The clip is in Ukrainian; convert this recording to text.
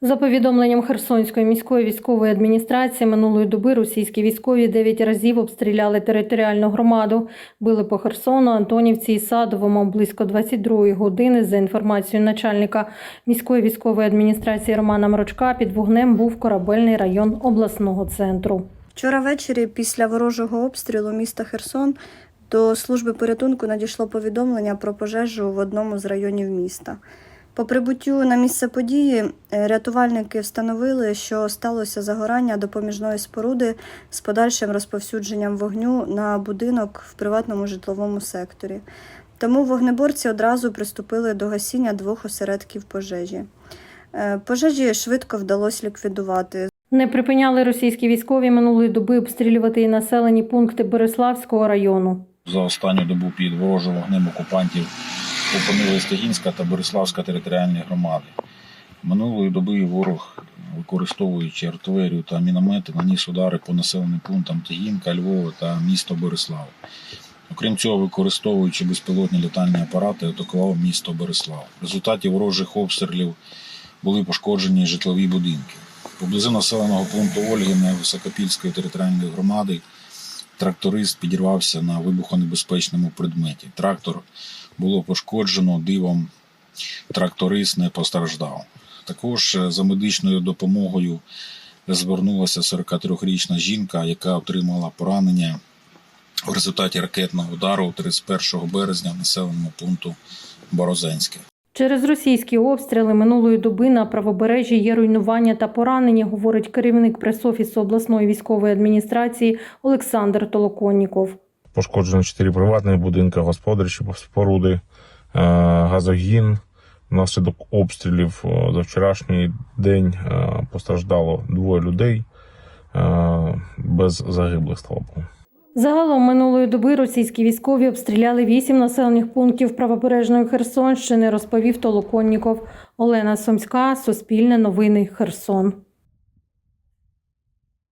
За повідомленням Херсонської міської військової адміністрації минулої доби російські військові дев'ять разів обстріляли територіальну громаду. Били по Херсону, Антонівці і Садовому близько 22 години. За інформацією начальника міської військової адміністрації Романа Мрочка, під вогнем був корабельний район обласного центру. Вчора ввечері, після ворожого обстрілу міста Херсон, до служби порятунку надійшло повідомлення про пожежу в одному з районів міста. По прибуттю на місце події е, рятувальники встановили, що сталося загорання допоміжної споруди з подальшим розповсюдженням вогню на будинок в приватному житловому секторі. Тому вогнеборці одразу приступили до гасіння двох осередків пожежі. Е, Пожежі швидко вдалося ліквідувати. Не припиняли російські військові минулої доби обстрілювати і населені пункти Береславського району. За останню добу під ворожим вогнем окупантів опинились Тагінська та Бориславська територіальні громади. Минулої доби ворог, використовуючи артилерію та міномети, наніс удари по населеним пунктам Тагінка, Львова та місто Борислав. Окрім цього, використовуючи безпілотні літальні апарати, атакував місто Борислав. В результаті ворожих обстрілів були пошкоджені житлові будинки. Поблизу населеного пункту Ольгине Високопільської територіальної громади тракторист підірвався на вибухонебезпечному предметі. Трактор було пошкоджено дивом. Тракторист не постраждав. Також е, за медичною допомогою звернулася 43-річна жінка, яка отримала поранення в результаті ракетного удару 31 березня в населеному пункту Борозенське. Через російські обстріли минулої доби на правобережжі є руйнування та поранення, говорить керівник пресофісу обласної військової адміністрації Олександр Толоконніков. Пошкоджено чотири приватних будинки, господарчі споруди, е, газогін. Внаслідок обстрілів е, за вчорашній день е, постраждало двоє людей без загиблих слава. Загалом минулої доби російські військові обстріляли вісім населених пунктів правобережної Херсонщини, розповів Толоконніков. Олена Сумська, Суспільне новини, Херсон.